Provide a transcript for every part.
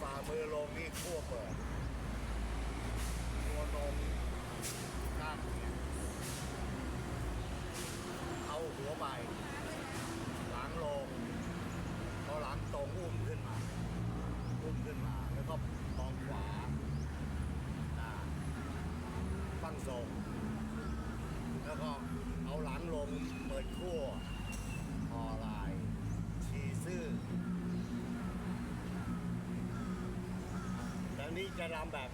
ฝ่ามือลงนี่ขั้วเปิดตัวนมข้างเนี่ยเอาหัวไปหลังลงพอหลังตรงอุ้มขึ้นมา อุ้มขึ้นมา แล้วก็มองขวาอ่าฟังทรงแล้วก็เอาหลังลงเปิดขั้ว จะรำแบบ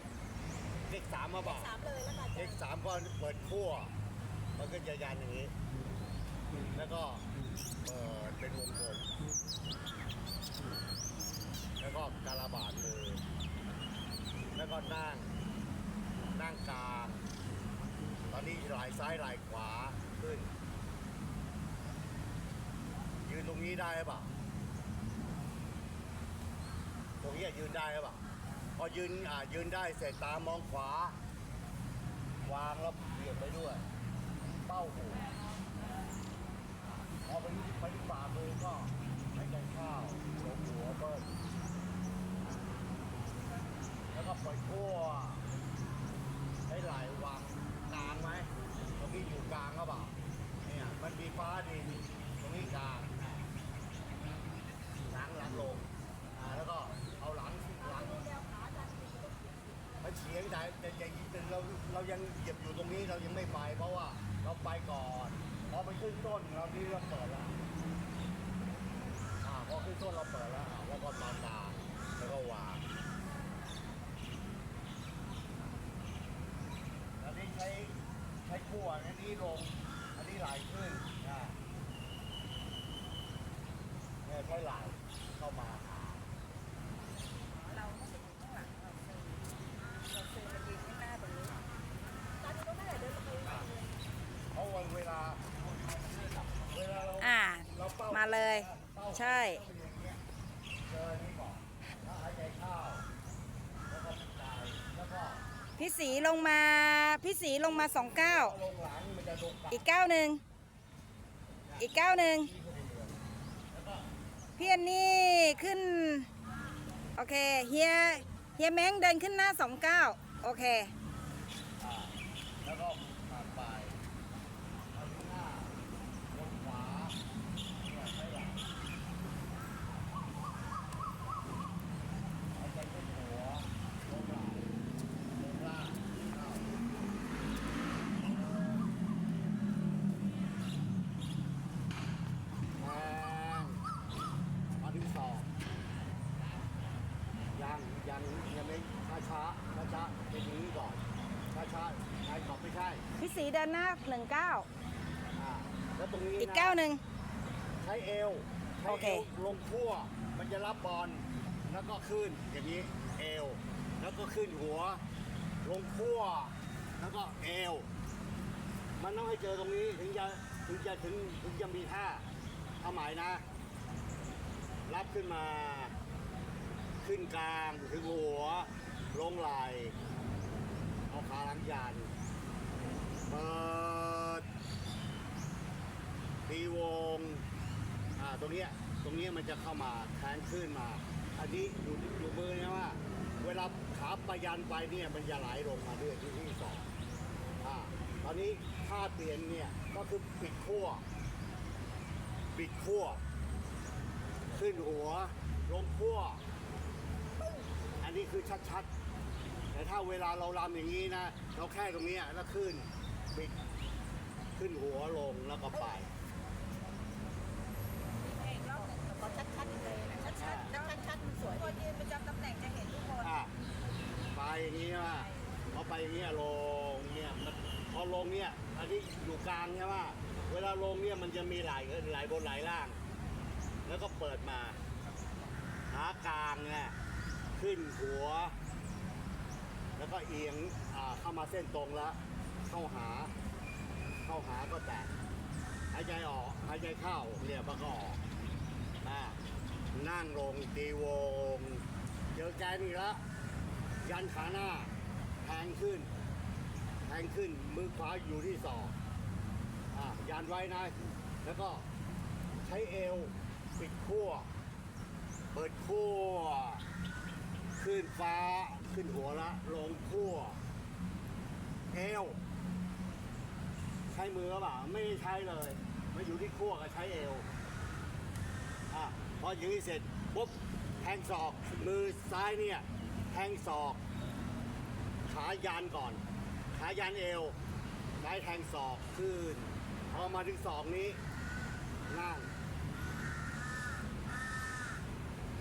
เลขสามมาบอกสามเลยแล้วกันเลขสามก็เปิดขั้วมันก็จะยันอย่างนี้ แล้วก็เปิดเป็นวงกลมแล้วก็การาบาดมือแล้วก็นั่งนั่งกลาง ตอนนี้ไหล่ซ้ายไหล่ขวาขึ้น ยืนตรงนี้ได้หรือเปล่าตรงนี้ยืนได้หรือเปล่าพ อยืนอ่ายืนได้เสร็จตามองขวา วางแล้วเบียดไปด้วย เป้าหูพอไปไปฝ่ามือก็ให้ใจข้าวหลงหัวเบิ้ลแล้วก็ปล่อยขั้วให้ไหลวางกลางไหมตรงนี้อยู่กลางก็เปล่าเนี่ยมันมีฟ้าดินตรงนี้กลางหลังหลังลงอ่าแล้วก็เอาหลังหลัง แนวขาดันดีต้อง มั นเฉียงแต่แต่แต่แต่เราเรายังเหยียบอยู่ตรงนี้เรายังไม่ไป เพราะว่าเราไปก่อนพอไปขึ้นต้นเรานี่เราเปิดแล้วอ่าพอขึ้นต้นเราเปิดแล้วอ่าแล้วก็ตอนกลางแล้วก็วางอันนี้ใช้ใช้ขั้วอันนี้ลง อันนี้ไหลขึ้นอ่าเนี่ยใช้ไหล วก็พี่สีลงมาพี่สีลงมาสองเก้าอีกเก้าหนึ่งอีกเก้าหนึ่งเดียวแล้วก็พี่อันนี่ขึ้น โอเคเฮียเฮียแม้งเดินขึ้นหน้าสองเก้าโอเค อ่าแล้วก็ผ่านไปเอาข้างหน้าลงขวาเนี่ยใช้หลังหายใจขึ้นหัวลงหลังลงล่างเข้า แทงมาถึงสองยังยังยังไม่ช้าช้าช้าช้าๆเป็นอย่างนี้ก่อนช้าช้าๆใช้ขอบไม่ใช่ พี่สีเดินหน้าหนึ่งเก้าอ่าแล้วตรงนี้อีกนะเก้าหนึ่ง ใช้เอวใช้โอเค เอวลงขั้วมันจะรับบอลแล้วก็ขึ้นอย่างนี้เอว แล้วก็ขึ้นหัว ลงขั้วแล้วก็เอว มันต้องให้เจอตรงนี้ถึงจะถึงจะถึงถึงจะมีท่าเอาหมายนะ รับขึ้นมา ขึ้นกลางถึงหัว ลงไหลเอาขาหลังยาน เปิดตีวงอ่าตรงเนี้ยตรงเนี้ยมันจะเข้ามาแทนขึ้นมา อันนี้อยู่อยู่มือนะว่า เวลาขาปะยันไปเนี่ยมันจะไหลลงมาเรื่อยที่ที่สองอ่าตอนนี้ท่าเปลี่ยนเนี่ยก็คือปิดขั้วปิดขั้วขึ้นหัวลงขั้วอันนี้คือชัดๆ แต่ถ้าเวลาเราลำอย่างนี้นะ เราแค่ตรงนี้แล้วขึ้น ปิดขึ้นหัวลงแล้วก็ไปอีกรอบหนึ่งขอชัดๆเลยนะชัดๆชัดๆมันสวยตัวยืนประจำตำแหน่งจะเห็นทุกคนอะไปอย่างนี้ว่าพอไปอย่างนี้ลงเนี่ยมันพอลงเนี่ยอันนี้อยู่กลางใช่ไหมเวลาลงเนี่ยมันจะมีไหลไหลบนไหลล่าง แล้วก็เปิดมา หากลางเนี่ยขึ้นหัว แล้วก็เอียงเข้ามาเส้นตรงแล้ว เข้าหา เข้าหาก็แตะหายใจออกหายใจเข้าเนี่ยมันก็ออกนะนั่งลงตีวงเจอแกนอีกแล้วยันขาหน้าแทงขึ้นแทงขึ้นมือขวาอยู่ที่ศอกอะยันไว้นะแล้วก็ใช้เอวปิดขั้วเปิดขั้วขึ้นฟ้าขึ้นหัวละลงขั้วเอว ใช้มือเปล่าไม่ใช้เลยมาอยู่ที่ขั้วกับใช้เอวอะพออย่างนี้เสร็จปุ๊บแทงศอกมือซ้ายเนี่ยแทงศอก ขายันก่อน ขายันเอวซ้ายแทงศอกขึ้นพอมาถึงศอกนี้นั่ง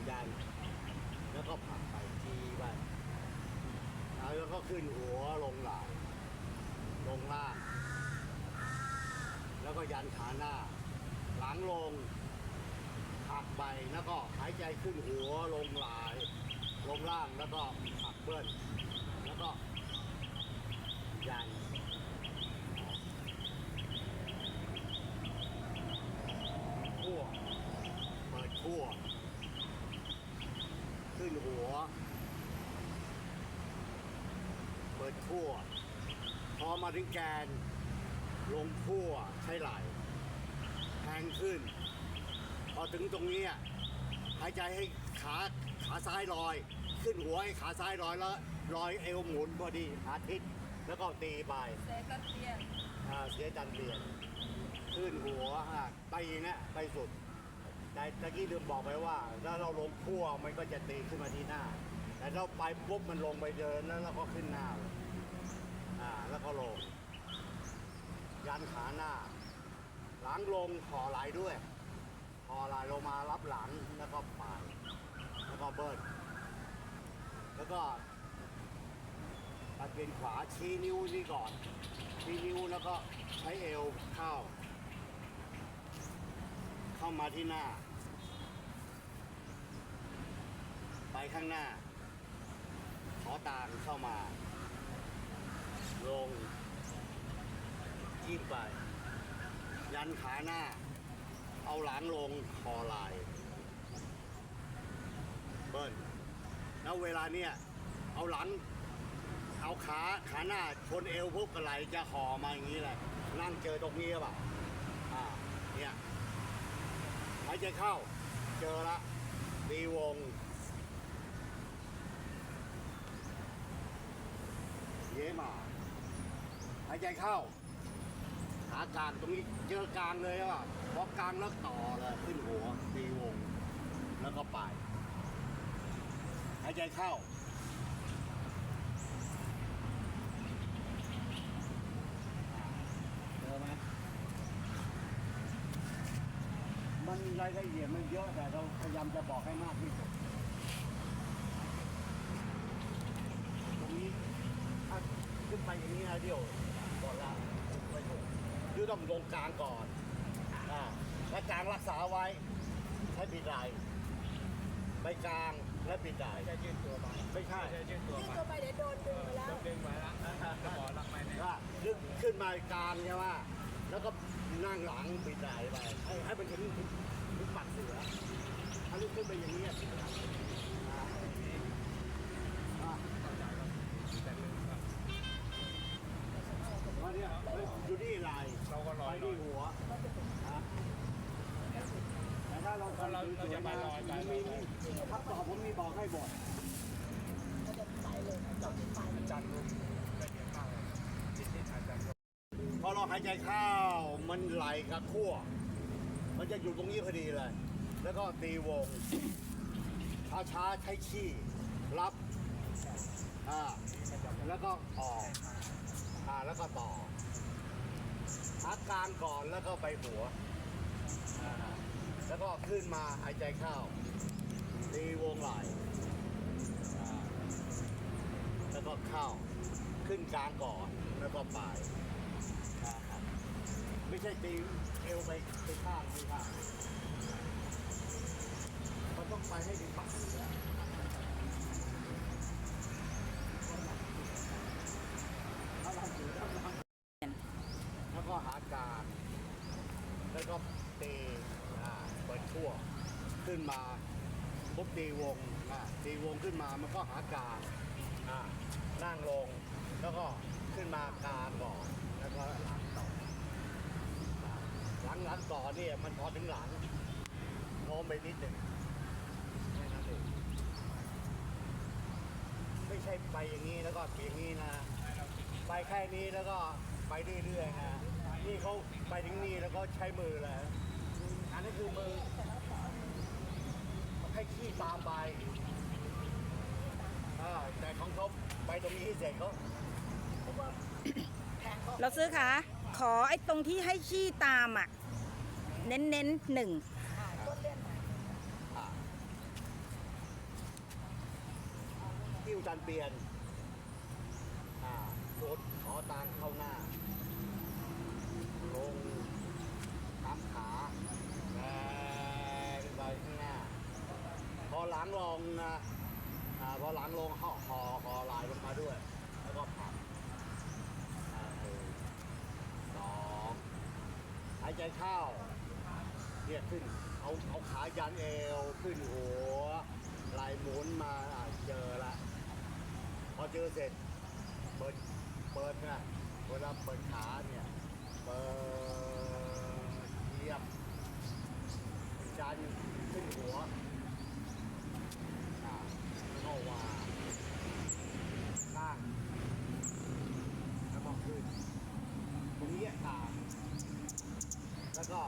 ยัน แล้วก็ผลักไปทีไปแล้วก็ขึ้นหัวลงหลังลงล่าง แล้วก็ยันขาหน้า หลังลงผักไปแล้วก็หายใจขึ้นหัวลงหลาย ลงล่างแล้วก็ผักเบิ้ลแล้วก็ยันขั้วเปิดขั้วขึ้นหัว เปิดขั้วพอมาถึงแกน ลงขั้วใช้ไหล่แทงขึ้น พอถึงตรงนี้อะหายใจให้ขาขาซ้ายลอย ขึ้นหัวให้ขาซ้ายลอยแล้วลอยเอวหมุนพอดีอาทิตย์แล้วก็ตีไปเซกันเตียนอ่าเสียจันเปลี่ยนขึ้นหัวฮะไปนะไปสุดแต่ตะกี้ลืมบอกไปว่า ถ้าเราลงขั้วมันก็จะตีขึ้นมาที่หน้า แต่เราไปปุ๊บมันลงไปเดินแล้วเราก็ขึ้นหน้าเลยอ่าแล้วก็ลง ยันขาหน้า หลังลงขอไหลด้วยขอไหลลงมารับหลังแล้วก็ปาดแล้วก็เบิร์นแล้วก็ตัดเป็นขวาชี้นิ้วนี่ก่อน ชี้นิ้วแล้วก็ใช้เอวเข้า เข้ามาที่หน้า ไปข้างหน้า ขอตางเข้ามา ลงิ้มไป ยันขาหน้า เอาหลังลงคอลาย เบิ้ลแล้วเวลาเนี้ยเอาหลัง เอาขาขาหน้าชนเอวปุ๊บกระไหลจะห่อมาอย่างนี้เลยนั่งเจอตรงนี้หรือเปล่าอ่าเนี่ยหายใจเข้า เจอละตีวงเย้มาหายใจเข้า ขากลางตรงนี้เจอกลางเลยอะพอกลางแล้วต่อเลยขึ้นหัวตีวง แล้วก็ไปหายใจเข้า เจอไหมมันรายละเอียดมันเยอะแต่เราพยายามจะบอกให้มากที่สุดตรงนี้ถ้าขึ้นไปอย่างนี้นะเดี๋ยวก่อนละไม่ถูก คือต้องลงกลางก่อนอ่าและกลางรักษาไว้ให้ปิดไหลไปกลางและปิดไหลจะยืดตัวมาไม่ใช่จะยืดตัวที่มาตัวไปเดี๋ยวโดนดึงไปแล้วต้องดึงไว้ละหมอรักไหมเนี่ยว่าดึงขึ้นมากลางใช่ไหมแล้วก็นั่งหลังปิดไหลไปให้ให้มันถึงถึงถึงปากเสือถ้าลุกขึ้นไปอย่างนี้ยปิดไหลอ่าอ่าเข้าใจครับแต่ลืมครับว่าเนี่ย เราก็ลอยลอที่ยหัวแต่ถ้าเราเราเราจะไปลอยไปมีมีคำตอผมมีบอกให้บอยมันจะไปเลยจบที่ไปอาจารย์ลุงละเอียดมากจิตที่อาจารย์พอเราหายใจเข้ามันไหลกับขั้วมันจะอยู่ตรงนี้พอดีเลย แล้วก็ตีวงช้าช้าใช้ขี้รับอ่าแล้วก็ออกอ่าแล้วก็ต่อ พักกลางก่อนแล้วก็ไปหัว แล้วก็ขึ้นมาหายใจเข้าตีวงไหลแล้วก็เข้าขึ้นกลางก่อนแล้วก็ไปอ่าครับไม่ใช่ตีเอวไปไปข้างไปข้างมันต้องไปให้ถึงปากเสือถ้าเราเสือถ้าเราแล้วก็หาการ แล้วก็ตีอ่าเปิดทั่วขึ้นมาปุ๊บตีวงอ่าตีวงขึ้นมามันก็หาการอ่านั่งลง แล้วก็ขึ้นมากลางก่อนแล้วก็หลังต่ออ่าหลังหลังต่อเนี่ยมันพอถึงหลังโน้มไปนิดหนึ่งแค่นั้นเองช่ไปอย่างนี้แล้วก็อย่างนี้นะ ไปแค่นี้แล้วก็ไปเรื่อยๆนะ นี่เขาไปถึงนี่แล้วก็ใช้มือเลยอันนี้คือมือให้ขี้ตามไปอ่าแต่ของเขาไปตรงนี้เสร็จเขาเราซื้อค่ะขอไอ้ตรงที่ให้ขี้ตามอะ เน้นเน้นๆหนึ่งอ่าต้นเลื่อนหน่อยอ่ากิ้วจันเปลี่ยนอ่าโดดขอตามเข้าหน้า ลงตามขาแรงไปข้างหน้า พอหลังลงนะอ่าพอหลังลงห่อห่อห่อลายลงมาด้วย แล้วก็ผลักอ่าหนึ่งสองหายใจเข้าเรียกขึ้น เอาเอาขายันเอวขึ้นหัวไหลหมุนมาอ่าเจอละ พอเจอเสร็จ เปิดเปิดนะเวลาเปิดขาเนี่ยเปิดเหยียบจันขึ้นหัวอ่าเข้าวางตั้งแล้วก็ขึ้น ตรงนี้กลาง แล้วก็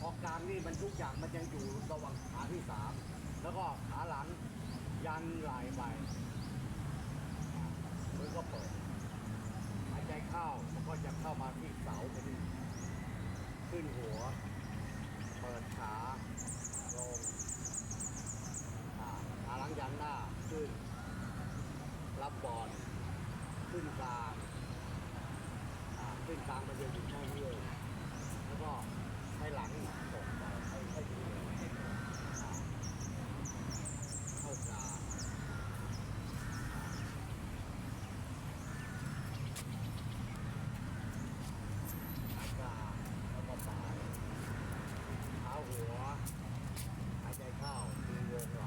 พอกลางนี่ มันทุกอย่างมันยังอยู่ระหว่างขาที่สามแล้วก็ขาหลังยันไหลไปอ่ามือก็เปิดหายใจเข้ามันก็จะเข้ามาที่เสาพอดีขึ้นหัว เปิดขาลงอ่าขาหลังยันหน้าขึ้น รับบอลขึ้นกลางขึ้นกลางมันจะอยู่แค่นี้เองแล้วก็ให้หลังตกไปให้ให้ดีอ่าเข้ากลาง อากาศแล้วก็ปลายเท้าหัว หายใจเข้ามีวงไหล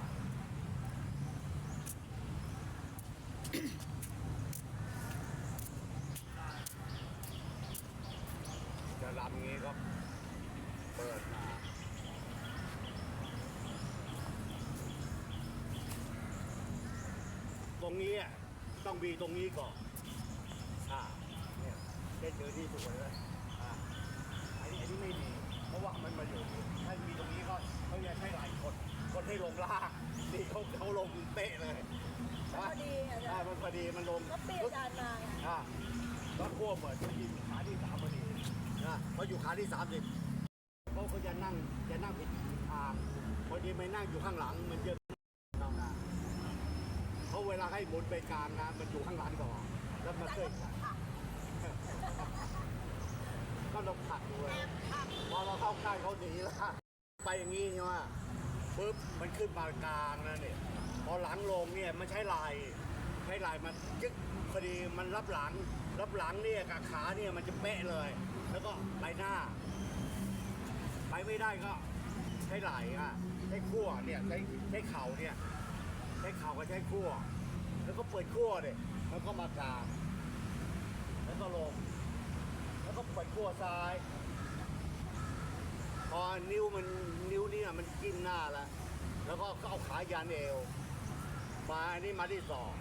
จะรำงี้ก็เปิดมา ต รงนี้อะต้องมีตรงนี้ก่อน อ่า เนี่ยได้เจอที่สวยเลยอ่าอันนี้อันนี้ไม่มีเพราะว่ามันมาอยู่นี่ถ้ามีตรงนี้ก็เขาจะใช้หลายคน คนให้ลงล่างนี่เขาเขาลงเป๊ะเลยพอดีอะใช่มันพอดีมันลง ก็เปลี่ยนจานมาไงอ่าแล้วขั้วเหมือนจะอยู่ขาที่สามพอดีนะพออยู่ขาที่สามสิเขาก็จะนั่งจะนั่งผิดทางพอดีไม่นั่งอยู่ข้างหลังมันเยอะเรานะ เวลาให้หมุนไปกลางนะมันอยู่ข้างหลังก่อนแล้วมาเคยก็ลงผักดูเลยพอเราเข้าใกล้เขาหนีล้วไปอย่างนี้ใช่ไหมปุ๊บมันขึ้นมากลางนะเนี่ยพอหลังลงเนี่ยมันใช้ลายใช้ลายมันยึกพอดีมันรับหลัง รับหลังเนี่ยกับขาเนี่ยมันจะเป๊ะเลย แล้วก็ไปหน้า ไปไม่ได้ก็ใช้ไหล่อะใช้ขั้วเนี่ยใช้ใช้เข่าเนี่ยใช้เข่ากับใช้ขั้ว แล้วก็เปิดขั้วเนี่ยแล้วก็มากลางแล้วก็ลง แล้วก็เปิดขั้วซ้าย พอนิ้วมันนิ้วเนี่ยมันกินหน้าล้วแล้วก็เอาขายันเอว มาอันนี้มาที่สอง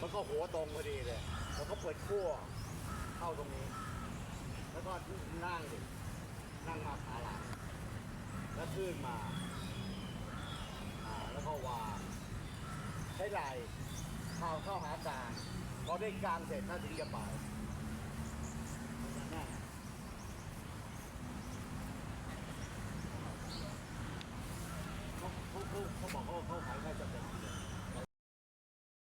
มันก็หัวตรงพอดีเลยแล้วก็เปิดขั้วเข้าตรงนี้ แล้วก็นั่งดินั่งมาขาหลังแล้วขึ้นมา อ่า แล้วก็วางใช้ไหล่ เท้าเข้าหากลางพอได้กลางเสร็จถ้าถึงจะไปนั่นเขาเขาเขาเขาบอกเขาเขาขายแค่สเต็น